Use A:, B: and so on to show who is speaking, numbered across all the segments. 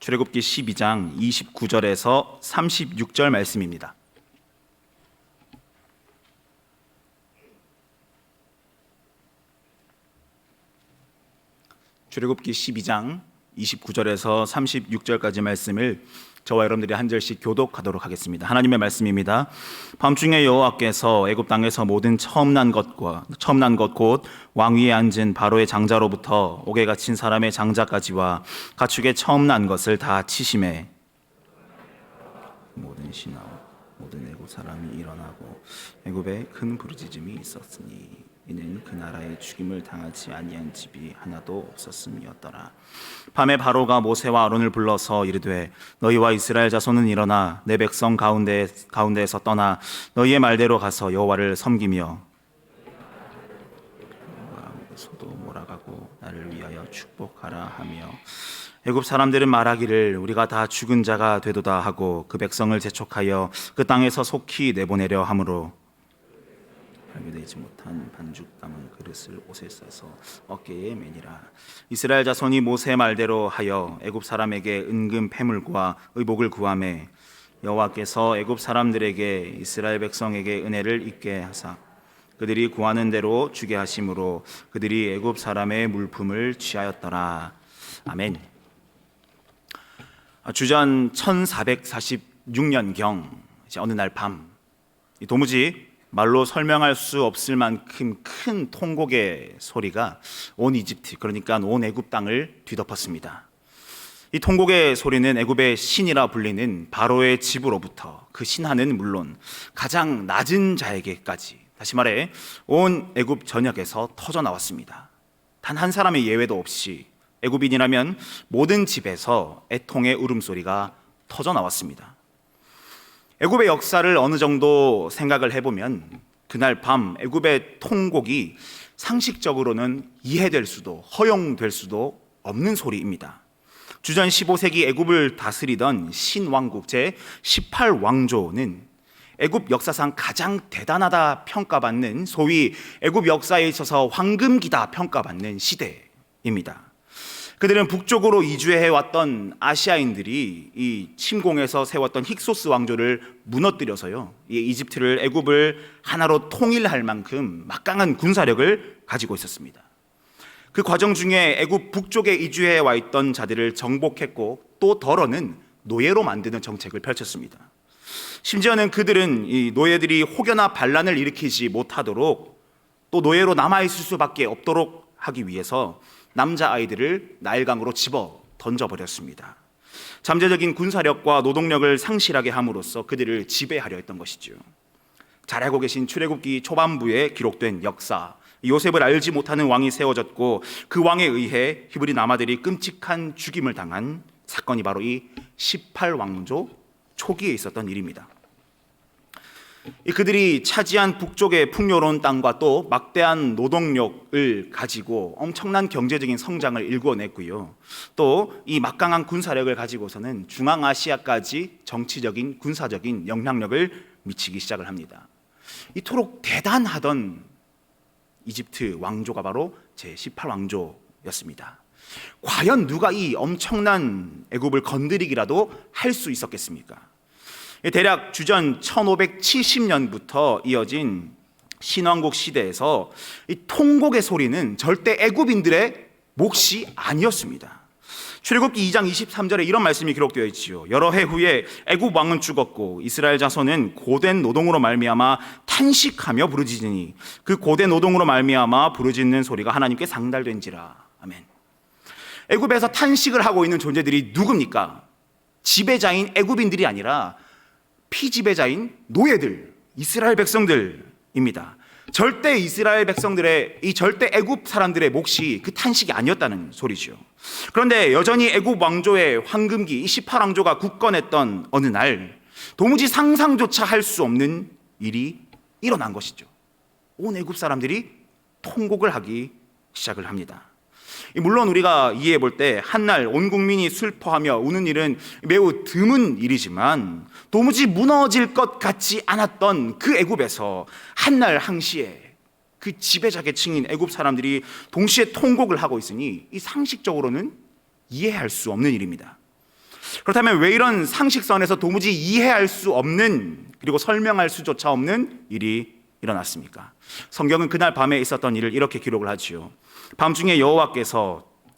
A: 출애굽기 12장 29절에서 36절 말씀입니다. 출애굽기 12장 29절에서 36절까지 말씀을 저와 여러분들이 한 절씩 교독하도록 하겠습니다. 하나님의 말씀입니다. 밤중에 여호와께서 애굽 땅에서 모든 처음 난 것과 처음 난 것 곧 왕위에 앉은 바로의 장자로부터 옥에 갇힌 사람의 장자까지와 가축의 처음 난 것을 다 치심해 모든 신하와 모든 애굽 사람이 일어나고 애굽에 큰 부르짖음이 있었으니 이는 그 나라의 죽임을 당하지 아니한 집이 하나도 없었음이었더라. 밤에 바로가 모세와 아론을 불러서 이르되 너희와 이스라엘 자손은 일어나 내 백성 가운데 가운데에서 떠나 너희의 말대로 가서 여호와를 섬기며 소도 몰아가고 나를 위하여 축복하라 하며 애굽 사람들은 말하기를 우리가 다 죽은 자가 되도다 하고 그 백성을 재촉하여 그 땅에서 속히 내보내려 하므로 발교되지 못한 반죽 담은 그릇을 옷에 싸서 어깨에 매니라. 이스라엘 자손이 모세 말대로 하여 애굽 사람에게 은금 패물과 의복을 구함에 여호와께서 애굽 사람들에게 이스라엘 백성에게 은혜를 입게 하사 그들이 구하는 대로 주게 하심으로 그들이 애굽 사람의 물품을 취하였더라. 아멘. 주전 1446년경 어느 날 밤 도무지 말로 설명할 수 없을 만큼 큰 통곡의 소리가 온 이집트 그러니까 온 애굽 땅을 뒤덮었습니다. 이 통곡의 소리는 애굽의 신이라 불리는 바로의 집으로부터 그 신하는 물론 가장 낮은 자에게까지 다시 말해 온 애굽 전역에서 터져 나왔습니다. 단 한 사람의 예외도 없이 애굽인이라면 모든 집에서 애통의 울음소리가 터져 나왔습니다. 애굽의 역사를 어느 정도 생각을 해보면 그날 밤 애굽의 통곡이 상식적으로는 이해될 수도 허용될 수도 없는 소리입니다. 주전 15세기 애굽을 다스리던 신왕국 제 18왕조는 애굽 역사상 가장 대단하다 평가받는 소위 애굽 역사에 있어서 황금기다 평가받는 시대입니다. 그들은 북쪽으로 이주해 왔던 아시아인들이 이 침공해서 세웠던 힉소스 왕조를 무너뜨려서요. 이 이집트를 애굽을 하나로 통일할 만큼 막강한 군사력을 가지고 있었습니다. 그 과정 중에 애굽 북쪽에 이주해 와 있던 자들을 정복했고 또 덜어는 노예로 만드는 정책을 펼쳤습니다. 심지어는 그들은 이 노예들이 혹여나 반란을 일으키지 못하도록 또 노예로 남아 있을 수밖에 없도록 하기 위해서 남자 아이들을 나일강으로 집어 던져버렸습니다. 잠재적인 군사력과 노동력을 상실하게 함으로써 그들을 지배하려 했던 것이죠. 잘 알고 계신 출애굽기 초반부에 기록된 역사. 요셉을 알지 못하는 왕이 세워졌고 그 왕에 의해 히브리 남아들이 끔찍한 죽임을 당한 사건이 바로 이 18왕조 초기에 있었던 일입니다. 그들이 차지한 북쪽의 풍요로운 땅과 또 막대한 노동력을 가지고 엄청난 경제적인 성장을 일궈냈고요. 또 이 막강한 군사력을 가지고서는 중앙아시아까지 정치적인 군사적인 영향력을 미치기 시작을 합니다. 이토록 대단하던 이집트 왕조가 바로 제 18왕조였습니다. 과연 누가 이 엄청난 애굽을 건드리기라도 할 수 있었겠습니까? 대략 주전 1570년부터 이어진 신왕국 시대에서 이 통곡의 소리는 절대 애굽인들의 몫이 아니었습니다. 출애굽기 2장 23절에 이런 말씀이 기록되어 있지요. 여러 해 후에 애굽 왕은 죽었고 이스라엘 자손은 고된 노동으로 말미암아 탄식하며 부르짖으니 그 고된 노동으로 말미암아 부르짖는 소리가 하나님께 상달된지라. 아멘. 애굽에서 탄식을 하고 있는 존재들이 누굽니까? 지배자인 애굽인들이 아니라 피지배자인 노예들, 이스라엘 백성들입니다. 절대 이스라엘 백성들의 이 절대 애굽 사람들의 몫이 그 탄식이 아니었다는 소리죠. 그런데 여전히 애굽 왕조의 황금기 18왕조가 굳건했던 어느 날 도무지 상상조차 할 수 없는 일이 일어난 것이죠. 온 애굽 사람들이 통곡을 하기 시작을 합니다. 물론 우리가 이해해 볼 때 한날 온 국민이 슬퍼하며 우는 일은 매우 드문 일이지만 도무지 무너질 것 같지 않았던 그 애굽에서 한날 항시에 그 지배자 계층인 애굽 사람들이 동시에 통곡을 하고 있으니 이 상식적으로는 이해할 수 없는 일입니다. 그렇다면 왜 이런 상식선에서 도무지 이해할 수 없는 그리고 설명할 수조차 없는 일이 일어났습니까? 성경은 그날 밤에 있었던 일을 이렇게 기록을 하지요. 밤중에 여호와께서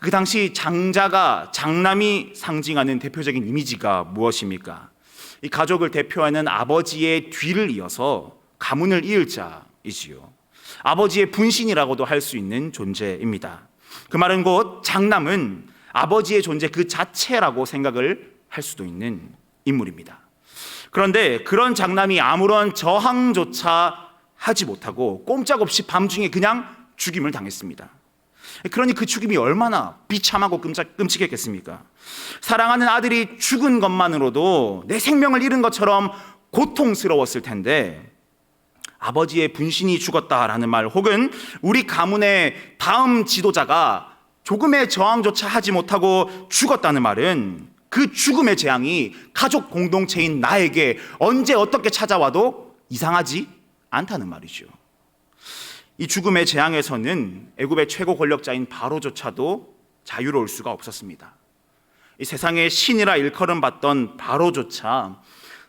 A: 그 당시 장자가 장남이 상징하는 대표적인 이미지가 무엇입니까? 이 가족을 대표하는 아버지의 뒤를 이어서 가문을 이을 자이지요. 아버지의 분신이라고도 할 수 있는 존재입니다. 그 말은 곧 장남은 아버지의 존재 그 자체라고 생각을 할 수도 있는 인물입니다. 그런데 그런 장남이 아무런 저항조차 하지 못하고 꼼짝없이 밤중에 그냥 죽임을 당했습니다. 그러니 그 죽임이 얼마나 비참하고 끔찍, 끔찍했겠습니까? 사랑하는 아들이 죽은 것만으로도 내 생명을 잃은 것처럼 고통스러웠을 텐데 아버지의 분신이 죽었다라는 말 혹은 우리 가문의 다음 지도자가 조금의 저항조차 하지 못하고 죽었다는 말은 그 죽음의 재앙이 가족 공동체인 나에게 언제 어떻게 찾아와도 이상하지 않다는 말이죠. 이 죽음의 재앙에서는 애굽의 최고 권력자인 바로조차도 자유로울 수가 없었습니다. 이 세상의 신이라 일컬음 받던 바로조차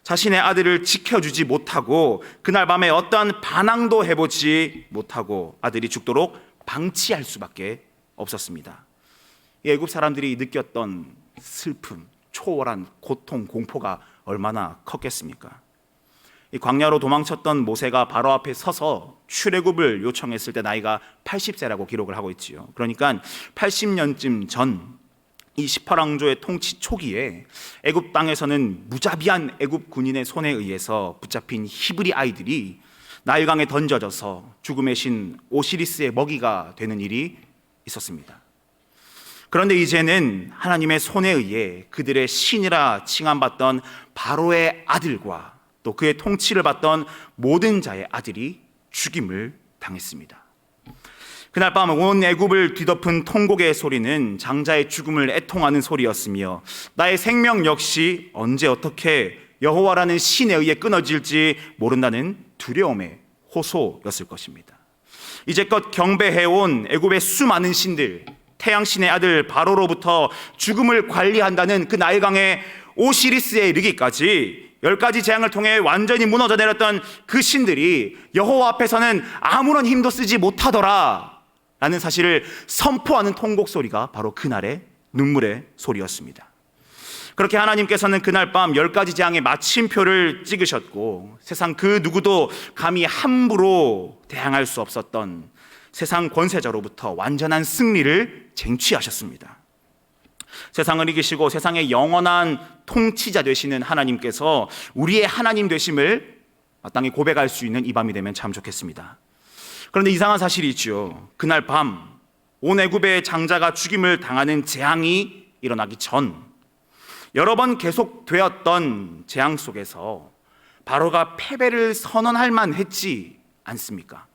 A: 자신의 아들을 지켜주지 못하고 그날 밤에 어떠한 반항도 해보지 못하고 아들이 죽도록 방치할 수밖에 없었습니다. 이 애굽 사람들이 느꼈던 슬픔, 초월한 고통, 공포가 얼마나 컸겠습니까? 이 광야로 도망쳤던 모세가 바로 앞에 서서 출애굽을 요청했을 때 나이가 80세라고 기록을 하고 있지요. 그러니까 80년쯤 전이 18왕조의 통치 초기에 애굽 땅에서는 무자비한 애굽 군인의 손에 의해서 붙잡힌 히브리 아이들이 나일강에 던져져서 죽음의 신 오시리스의 먹이가 되는 일이 있었습니다. 그런데 이제는 하나님의 손에 의해 그들의 신이라 칭함받던 바로의 아들과 또 그의 통치를 받던 모든 자의 아들이 죽임을 당했습니다. 그날 밤 온 애굽을 뒤덮은 통곡의 소리는 장자의 죽음을 애통하는 소리였으며 나의 생명 역시 언제 어떻게 여호와라는 신에 의해 끊어질지 모른다는 두려움의 호소였을 것입니다. 이제껏 경배해온 애굽의 수많은 신들, 태양신의 아들 바로로부터 죽음을 관리한다는 그 나일강의 오시리스에 이르기까지 열 가지 재앙을 통해 완전히 무너져 내렸던 그 신들이 여호와 앞에서는 아무런 힘도 쓰지 못하더라 라는 사실을 선포하는 통곡 소리가 바로 그날의 눈물의 소리였습니다. 그렇게 하나님께서는 그날 밤 열 가지 재앙의 마침표를 찍으셨고 세상 그 누구도 감히 함부로 대항할 수 없었던 세상 권세자로부터 완전한 승리를 쟁취하셨습니다. 세상을 이기시고 세상의 영원한 통치자 되시는 하나님께서 우리의 하나님 되심을 마땅히 고백할 수 있는 이 밤이 되면 참 좋겠습니다. 그런데 이상한 사실이 있죠. 그날 밤 온 애굽의 장자가 죽임을 당하는 재앙이 일어나기 전 여러 번 계속되었던 재앙 속에서 바로가 패배를 선언할 만했지 않습니까?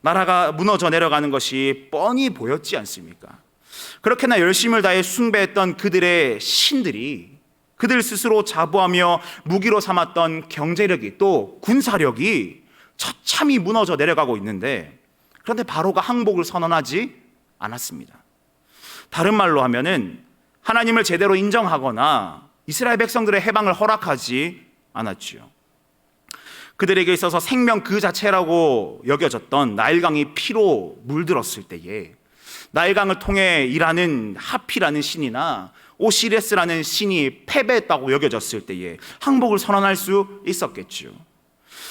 A: 나라가 무너져 내려가는 것이 뻔히 보였지 않습니까? 그렇게나 열심을 다해 숭배했던 그들의 신들이 그들 스스로 자부하며 무기로 삼았던 경제력이 또 군사력이 처참히 무너져 내려가고 있는데 그런데 바로가 항복을 선언하지 않았습니다. 다른 말로 하면은 하나님을 제대로 인정하거나 이스라엘 백성들의 해방을 허락하지 않았지요. 그들에게 있어서 생명 그 자체라고 여겨졌던 나일강이 피로 물들었을 때에 나일강을 통해 일하는 하피라는 신이나 오시레스라는 신이 패배했다고 여겨졌을 때에 항복을 선언할 수 있었겠죠.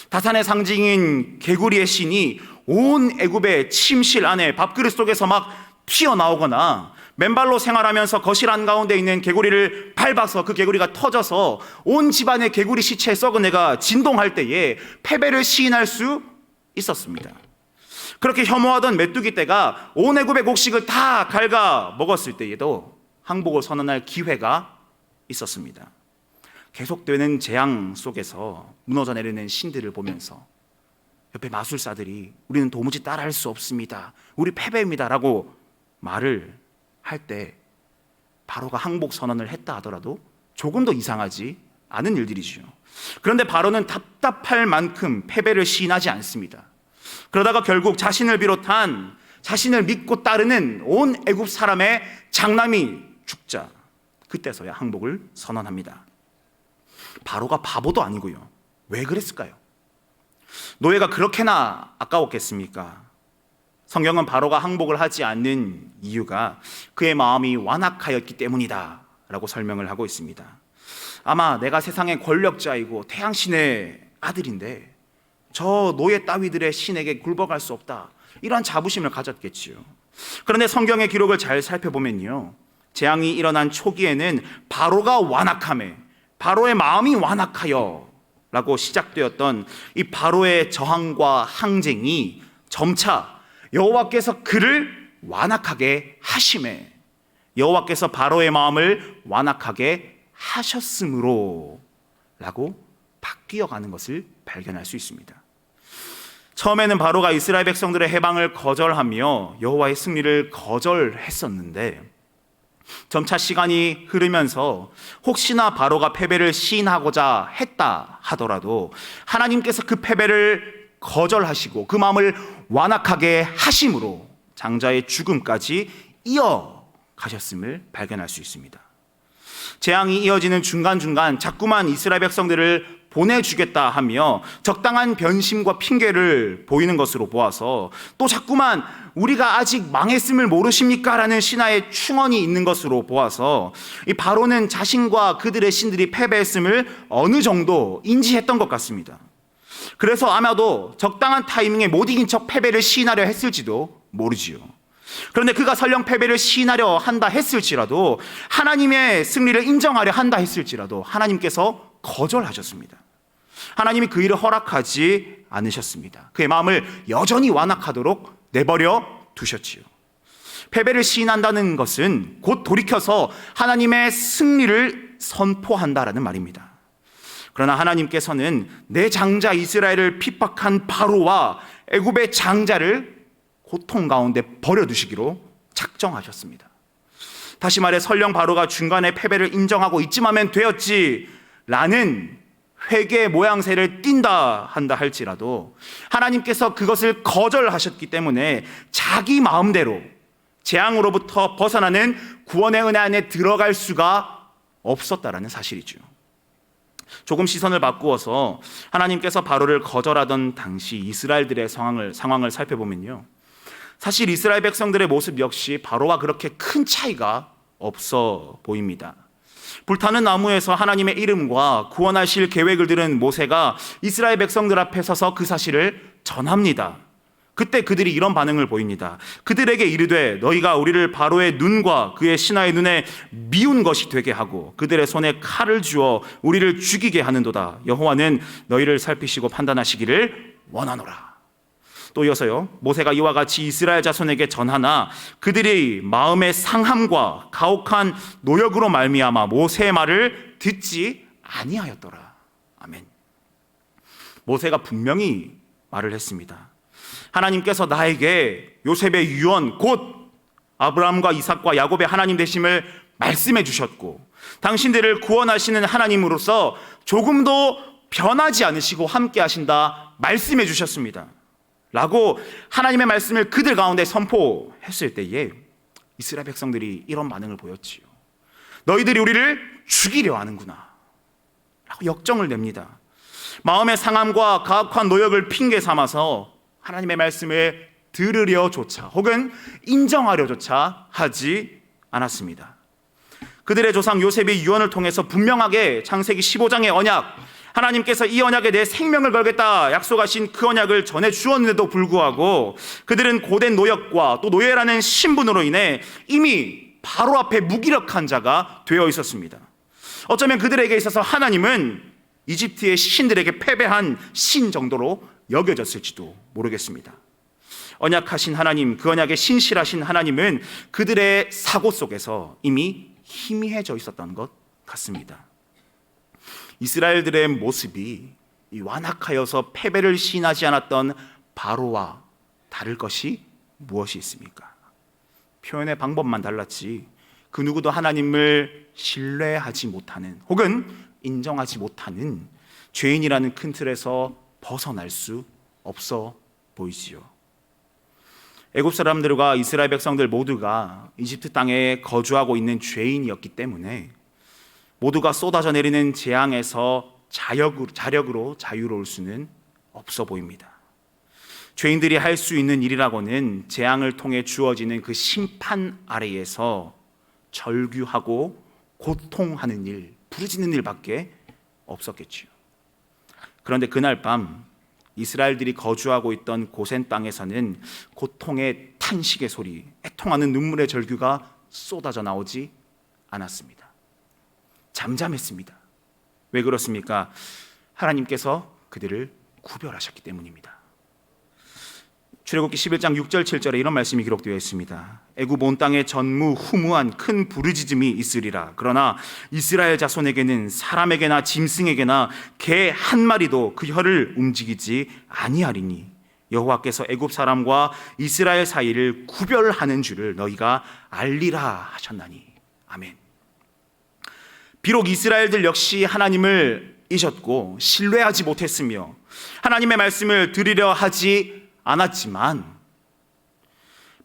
A: 다산의 상징인 개구리의 신이 온 애굽의 침실 안에 밥그릇 속에서 막 튀어나오거나 맨발로 생활하면서 거실 한가운데 있는 개구리를 밟아서 그 개구리가 터져서 온 집안의 개구리 시체에 썩은 애가 진동할 때에 패배를 시인할 수 있었습니다. 그렇게 혐오하던 메뚜기 떼가 온 애굽의 곡식을 다 갉아 먹었을 때에도 항복을 선언할 기회가 있었습니다. 계속되는 재앙 속에서 무너져 내리는 신들을 보면서 옆에 마술사들이 우리는 도무지 따라할 수 없습니다. 우리 패배입니다라고 말을 할 때 바로가 항복 선언을 했다 하더라도 조금 더 이상하지 않은 일들이지요. 그런데 바로는 답답할 만큼 패배를 시인하지 않습니다. 그러다가 결국 자신을 비롯한 자신을 믿고 따르는 온 애굽 사람의 장남이 죽자 그때서야 항복을 선언합니다. 바로가 바보도 아니고요. 왜 그랬을까요? 노예가 그렇게나 아까웠겠습니까? 성경은 바로가 항복을 하지 않는 이유가 그의 마음이 완악하였기 때문이다. 라고 설명을 하고 있습니다. 아마 내가 세상의 권력자이고 태양신의 아들인데 저 노예 따위들의 신에게 굴복할 수 없다. 이러한 자부심을 가졌겠지요. 그런데 성경의 기록을 잘 살펴보면요. 재앙이 일어난 초기에는 바로가 완악함에 바로의 마음이 완악하여 라고 시작되었던 이 바로의 저항과 항쟁이 점차 여호와께서 그를 완악하게 하심에 여호와께서 바로의 마음을 완악하게 하셨으므로 라고 바뀌어 가는 것을 발견할 수 있습니다. 처음에는 바로가 이스라엘 백성들의 해방을 거절하며 여호와의 승리를 거절했었는데 점차 시간이 흐르면서 혹시나 바로가 패배를 시인하고자 했다 하더라도 하나님께서 그 패배를 거절하시고 그 마음을 완악하게 하심으로 장자의 죽음까지 이어 가셨음을 발견할 수 있습니다. 재앙이 이어지는 중간중간 자꾸만 이스라엘 백성들을 보내주겠다 하며 적당한 변심과 핑계를 보이는 것으로 보아서 또 자꾸만 우리가 아직 망했음을 모르십니까? 라는 신하의 충언이 있는 것으로 보아서 이 바로는 자신과 그들의 신들이 패배했음을 어느 정도 인지했던 것 같습니다. 그래서 아마도 적당한 타이밍에 못 이긴 척 패배를 시인하려 했을지도 모르지요. 그런데 그가 설령 패배를 시인하려 한다 했을지라도 하나님의 승리를 인정하려 한다 했을지라도 하나님께서 거절하셨습니다. 하나님이 그 일을 허락하지 않으셨습니다. 그의 마음을 여전히 완악하도록 내버려 두셨지요. 패배를 시인한다는 것은 곧 돌이켜서 하나님의 승리를 선포한다라는 말입니다. 그러나 하나님께서는 내 장자 이스라엘을 핍박한 바로와 애굽의 장자를 고통 가운데 버려두시기로 작정하셨습니다. 다시 말해 설령 바로가 중간에 패배를 인정하고 있지만 되었지 라는 회개 모양새를 띈다 한다 할지라도 하나님께서 그것을 거절하셨기 때문에 자기 마음대로 재앙으로부터 벗어나는 구원의 은혜 안에 들어갈 수가 없었다라는 사실이죠. 조금 시선을 바꾸어서 하나님께서 바로를 거절하던 당시 이스라엘들의 상황을 상황을 살펴보면요. 사실 이스라엘 백성들의 모습 역시 바로와 그렇게 큰 차이가 없어 보입니다. 불타는 나무에서 하나님의 이름과 구원하실 계획을 들은 모세가 이스라엘 백성들 앞에 서서 그 사실을 전합니다. 그때 그들이 이런 반응을 보입니다. 그들에게 이르되 너희가 우리를 바로의 눈과 그의 신하의 눈에 미운 것이 되게 하고 그들의 손에 칼을 주어 우리를 죽이게 하는도다. 여호와는 너희를 살피시고 판단하시기를 원하노라. 또 이어서요. 모세가 이와 같이 이스라엘 자손에게 전하나 그들이 마음의 상함과 가혹한 노역으로 말미암아 모세의 말을 듣지 아니하였더라. 아멘. 모세가 분명히 말을 했습니다. 하나님께서 나에게 요셉의 유언 곧 아브라함과 이삭과 야곱의 하나님 되심을 말씀해 주셨고 당신들을 구원하시는 하나님으로서 조금도 변하지 않으시고 함께 하신다 말씀해 주셨습니다. 라고 하나님의 말씀을 그들 가운데 선포했을 때에 이스라엘 백성들이 이런 반응을 보였지요. 너희들이 우리를 죽이려 하는구나. 라고 역정을 냅니다. 마음의 상함과 가혹한 노역을 핑계 삼아서 하나님의 말씀을 들으려조차 혹은 인정하려조차 하지 않았습니다. 그들의 조상 요셉의 유언을 통해서 분명하게 창세기 15장의 언약 하나님께서 이 언약에 내 생명을 걸겠다 약속하신 그 언약을 전해 주었는데도 불구하고 그들은 고된 노역과 또 노예라는 신분으로 인해 이미 바로 앞에 무기력한 자가 되어 있었습니다. 어쩌면 그들에게 있어서 하나님은 이집트의 신들에게 패배한 신 정도로 여겨졌을지도 모르겠습니다. 언약하신 하나님, 그 언약에 신실하신 하나님은 그들의 사고 속에서 이미 희미해져 있었던 것 같습니다. 이스라엘들의 모습이 이 완악하여서 패배를 시인하지 않았던 바로와 다를 것이 무엇이 있습니까? 표현의 방법만 달랐지 그 누구도 하나님을 신뢰하지 못하는 혹은 인정하지 못하는 죄인이라는 큰 틀에서 벗어날 수 없어 보이지요. 애굽 사람들과 이스라엘 백성들 모두가 이집트 땅에 거주하고 있는 죄인이었기 때문에 모두가 쏟아져 내리는 재앙에서 자력으로, 자력으로 자유로울 수는 없어 보입니다. 죄인들이 할 수 있는 일이라고는 재앙을 통해 주어지는 그 심판 아래에서 절규하고 고통하는 일, 부르짖는 일밖에 없었겠지요. 그런데 그날 밤 이스라엘들이 거주하고 있던 고센 땅에서는 고통의 탄식의 소리, 애통하는 눈물의 절규가 쏟아져 나오지 않았습니다. 잠잠했습니다. 왜 그렇습니까? 하나님께서 그들을 구별하셨기 때문입니다. 출애굽기 11장 6절 7절에 이런 말씀이 기록되어 있습니다. 애굽 온 땅에 전무후무한 큰 부르짖음이 있으리라. 그러나 이스라엘 자손에게는 사람에게나 짐승에게나 개 한 마리도 그 혀를 움직이지 아니하리니 여호와께서 애굽 사람과 이스라엘 사이를 구별하는 줄을 너희가 알리라 하셨나니. 아멘. 비록 이스라엘들 역시 하나님을 잊었고 신뢰하지 못했으며 하나님의 말씀을 들으려 하지 않았지만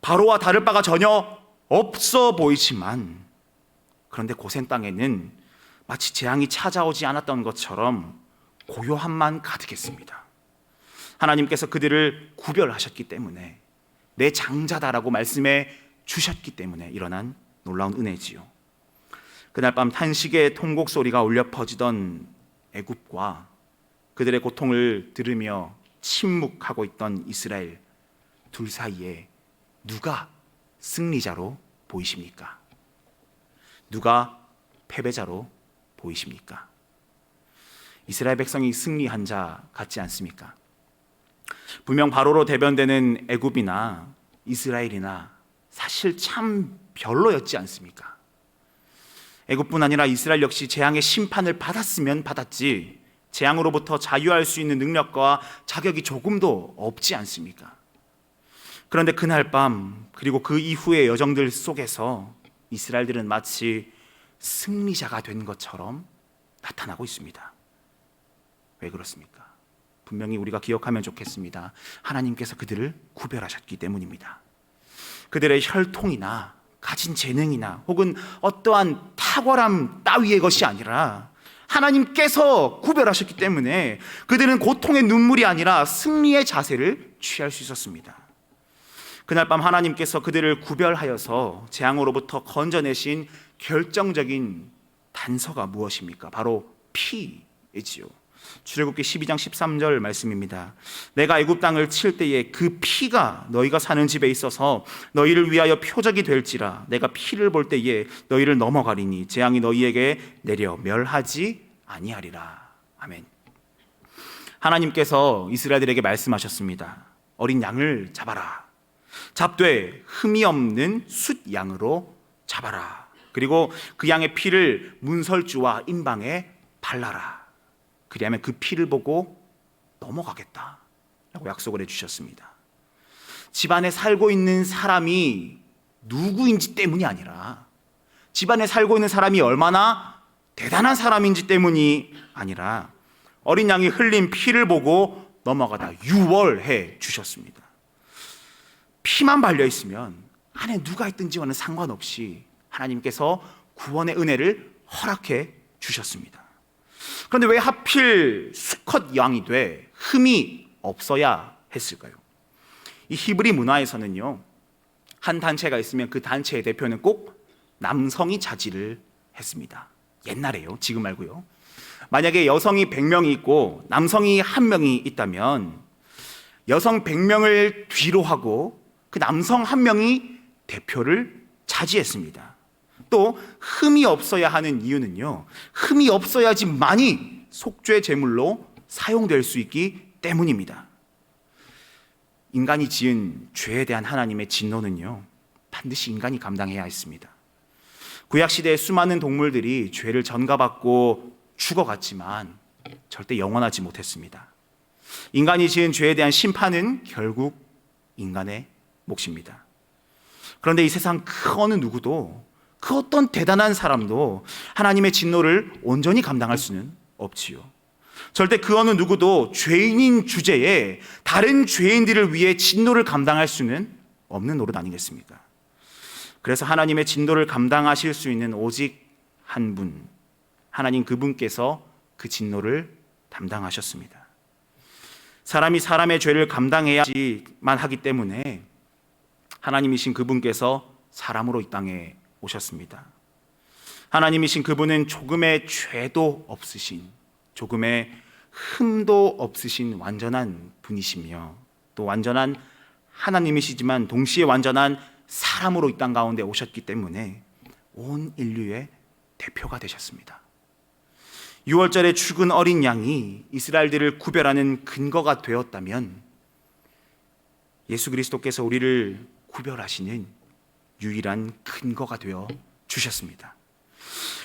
A: 바로와 다를 바가 전혀 없어 보이지만 그런데 고센 땅에는 마치 재앙이 찾아오지 않았던 것처럼 고요함만 가득했습니다. 하나님께서 그들을 구별하셨기 때문에 내 장자다라고 말씀해 주셨기 때문에 일어난 놀라운 은혜지요. 그날 밤 탄식의 통곡 소리가 울려 퍼지던 애굽과 그들의 고통을 들으며 침묵하고 있던 이스라엘 둘 사이에 누가 승리자로 보이십니까? 누가 패배자로 보이십니까? 이스라엘 백성이 승리한 자 같지 않습니까? 분명 바로로 대변되는 애굽이나 이스라엘이나 사실 참 별로였지 않습니까? 애굽뿐 아니라 이스라엘 역시 재앙의 심판을 받았으면 받았지 재앙으로부터 자유할 수 있는 능력과 자격이 조금도 없지 않습니까? 그런데 그날 밤 그리고 그 이후의 여정들 속에서 이스라엘들은 마치 승리자가 된 것처럼 나타나고 있습니다. 왜 그렇습니까? 분명히 우리가 기억하면 좋겠습니다. 하나님께서 그들을 구별하셨기 때문입니다. 그들의 혈통이나 가진 재능이나 혹은 어떠한 탁월함 따위의 것이 아니라 하나님께서 구별하셨기 때문에 그들은 고통의 눈물이 아니라 승리의 자세를 취할 수 있었습니다. 그날 밤 하나님께서 그들을 구별하여서 재앙으로부터 건져내신 결정적인 단서가 무엇입니까? 바로 피이지요. 출애굽기 12장 13절 말씀입니다. 내가 애굽 땅을 칠 때에 그 피가 너희가 사는 집에 있어서 너희를 위하여 표적이 될지라 내가 피를 볼 때에 너희를 넘어가리니 재앙이 너희에게 내려 멸하지 아니하리라. 아멘. 하나님께서 이스라엘들에게 말씀하셨습니다. 어린 양을 잡아라. 잡되 흠이 없는 숫 양으로 잡아라. 그리고 그 양의 피를 문설주와 임방에 발라라. 그리하면 그 피를 보고 넘어가겠다. 라고 약속을 해 주셨습니다. 집안에 살고 있는 사람이 누구인지 때문이 아니라 집안에 살고 있는 사람이 얼마나 대단한 사람인지 때문이 아니라 어린 양이 흘린 피를 보고 넘어가다 유월해 주셨습니다. 피만 발려 있으면 안에 누가 있든지와는 상관없이 하나님께서 구원의 은혜를 허락해 주셨습니다. 그런데 왜 하필 수컷 양이 돼 흠이 없어야 했을까요? 이 히브리 문화에서는요, 한 단체가 있으면 그 단체의 대표는 꼭 남성이 차지를 했습니다. 옛날에요, 지금 말고요. 만약에 여성이 100명이 있고 남성이 한 명이 있다면 여성 100명을 뒤로 하고 그 남성 한 명이 대표를 차지했습니다. 또 흠이 없어야 하는 이유는요. 흠이 없어야지만이 속죄 제물로 사용될 수 있기 때문입니다. 인간이 지은 죄에 대한 하나님의 진노는요. 반드시 인간이 감당해야 했습니다. 구약 시대의 수많은 동물들이 죄를 전가받고 죽어갔지만 절대 영원하지 못했습니다. 인간이 지은 죄에 대한 심판은 결국 인간의 몫입니다. 그런데 이 세상 그 어느 누구도 그 어떤 대단한 사람도 하나님의 진노를 온전히 감당할 수는 없지요. 절대 그 어느 누구도 죄인인 주제에 다른 죄인들을 위해 진노를 감당할 수는 없는 노릇 아니겠습니까? 그래서 하나님의 진노를 감당하실 수 있는 오직 한 분, 하나님 그분께서 그 진노를 담당하셨습니다. 사람이 사람의 죄를 감당해야지만 하기 때문에 하나님이신 그분께서 사람으로 이 땅에 오셨습니다. 하나님이신 그분은 조금의 죄도 없으신, 조금의 흠도 없으신 완전한 분이시며 또 완전한 하나님이시지만 동시에 완전한 사람으로 이 땅 가운데 오셨기 때문에 온 인류의 대표가 되셨습니다. 6월절에 죽은 어린 양이 이스라엘들을 구별하는 근거가 되었다면 예수 그리스도께서 우리를 구별하시는 유일한 근거가 되어 주셨습니다.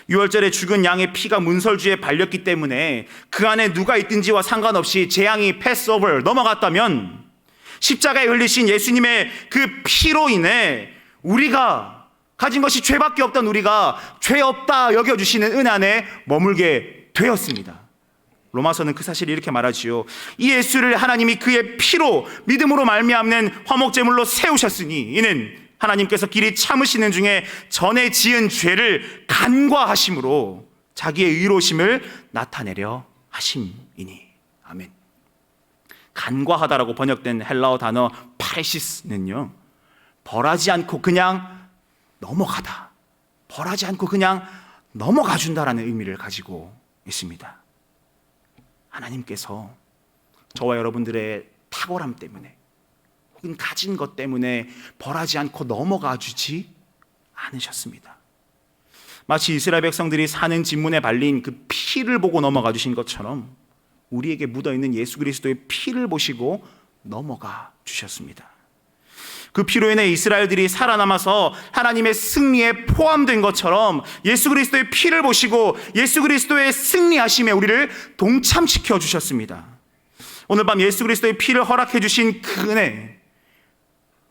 A: 6월절에 죽은 양의 피가 문설주에 발렸기 때문에 그 안에 누가 있든지와 상관없이 재앙이 패스오버 넘어갔다면 십자가에 흘리신 예수님의 그 피로 인해 우리가 가진 것이 죄밖에 없던 우리가 죄 없다 여겨주시는 은 안에 머물게 되었습니다. 로마서는 그 사실을 이렇게 말하지요. 이 예수를 하나님이 그의 피로 믿음으로 말미암는 화목제물로 세우셨으니 이는 하나님께서 길이 참으시는 중에 전에 지은 죄를 간과하심으로 자기의 의로심을 나타내려 하심이니 아멘. 간과하다라고 번역된 헬라어 단어 파레시스는요. 벌하지 않고 그냥 넘어가다. 벌하지 않고 그냥 넘어가 준다라는 의미를 가지고 있습니다. 하나님께서 저와 여러분들의 탁월함 때문에 혹은 가진 것 때문에 벌하지 않고 넘어가 주지 않으셨습니다. 마치 이스라엘 백성들이 사는 진문에 발린 그 피를 보고 넘어가 주신 것처럼 우리에게 묻어 있는 예수 그리스도의 피를 보시고 넘어가 주셨습니다. 그 피로 인해 이스라엘들이 살아남아서 하나님의 승리에 포함된 것처럼 예수 그리스도의 피를 보시고 예수 그리스도의 승리하심에 우리를 동참시켜 주셨습니다. 오늘 밤 예수 그리스도의 피를 허락해 주신 그 은혜,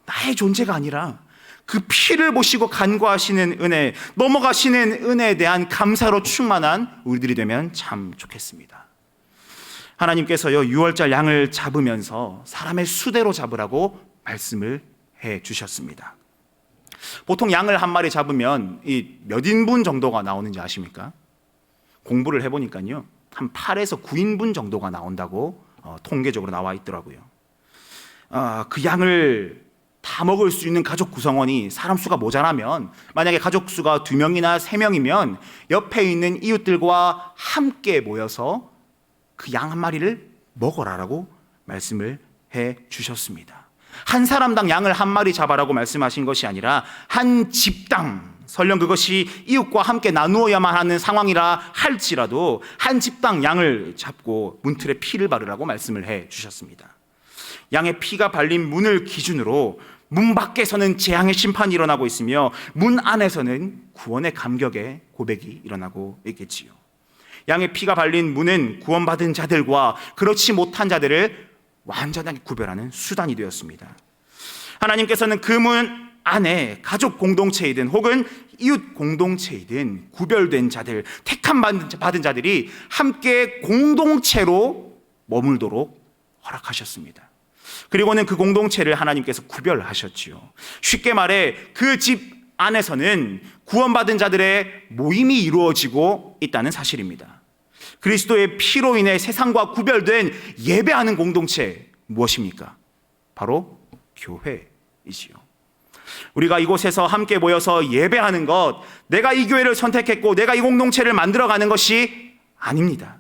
A: 나의 존재가 아니라 그 피를 보시고 간과하시는 은혜, 넘어가시는 은혜에 대한 감사로 충만한 우리들이 되면 참 좋겠습니다. 하나님께서요, 6월절 양을 잡으면서 사람의 수대로 잡으라고 말씀을 해 주셨습니다. 보통 양을 한 마리 잡으면 이 몇 인분 정도가 나오는지 아십니까? 공부를 해보니까요, 한 8에서 9인분 정도가 나온다고 어, 통계적으로 나와 있더라고요. 어, 그 양을 다 먹을 수 있는 가족 구성원이 사람 수가 모자라면 만약에 가족 수가 두 명이나 세 명이면 옆에 있는 이웃들과 함께 모여서 그 양 한 마리를 먹어라라고 말씀을 해 주셨습니다. 한 사람당 양을 한 마리 잡아라고 말씀하신 것이 아니라 한 집당 설령 그것이 이웃과 함께 나누어야만 하는 상황이라 할지라도 한 집당 양을 잡고 문틀에 피를 바르라고 말씀을 해 주셨습니다. 양의 피가 발린 문을 기준으로 문 밖에서는 재앙의 심판이 일어나고 있으며 문 안에서는 구원의 감격의 고백이 일어나고 있겠지요. 양의 피가 발린 문은 구원받은 자들과 그렇지 못한 자들을 완전하게 구별하는 수단이 되었습니다. 하나님께서는 그 문 안에 가족 공동체이든 혹은 이웃 공동체이든 구별된 자들, 택함 받은 자들이 함께 공동체로 머물도록 허락하셨습니다. 그리고는 그 공동체를 하나님께서 구별하셨지요. 쉽게 말해 그 집 안에서는 구원받은 자들의 모임이 이루어지고 있다는 사실입니다. 그리스도의 피로 인해 세상과 구별된 예배하는 공동체 무엇입니까? 바로 교회이지요. 우리가 이곳에서 함께 모여서 예배하는 것, 내가 이 교회를 선택했고 내가 이 공동체를 만들어가는 것이 아닙니다.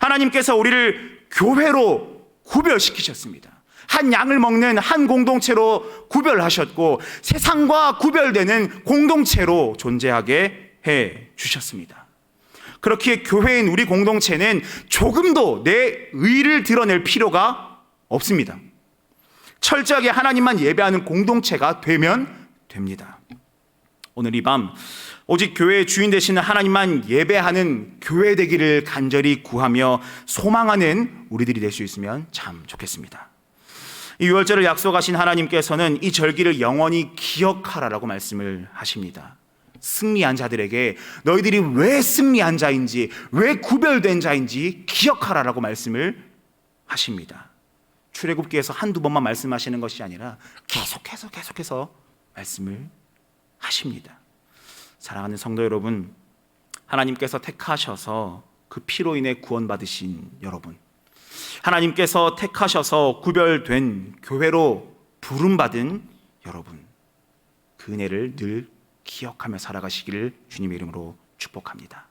A: 하나님께서 우리를 교회로 구별시키셨습니다. 한 양을 먹는 한 공동체로 구별하셨고 세상과 구별되는 공동체로 존재하게 해 주셨습니다. 그렇기에 교회인 우리 공동체는 조금도 내 의를 드러낼 필요가 없습니다. 철저하게 하나님만 예배하는 공동체가 되면 됩니다. 오늘 이 밤 오직 교회의 주인 되시는 하나님만 예배하는 교회 되기를 간절히 구하며 소망하는 우리들이 될 수 있으면 참 좋겠습니다. 이 유월절을 약속하신 하나님께서는 이 절기를 영원히 기억하라라고 말씀을 하십니다. 승리한 자들에게 너희들이 왜 승리한 자인지, 왜 구별된 자인지 기억하라라고 말씀을 하십니다. 출애굽기에서 한두 번만 말씀하시는 것이 아니라 계속해서 계속해서 말씀을 하십니다. 사랑하는 성도 여러분, 하나님께서 택하셔서 그 피로 인해 구원받으신 여러분, 하나님께서 택하셔서 구별된 교회로 부름받은 여러분, 그 은혜를 늘 기억하며 살아가시기를 주님의 이름으로 축복합니다.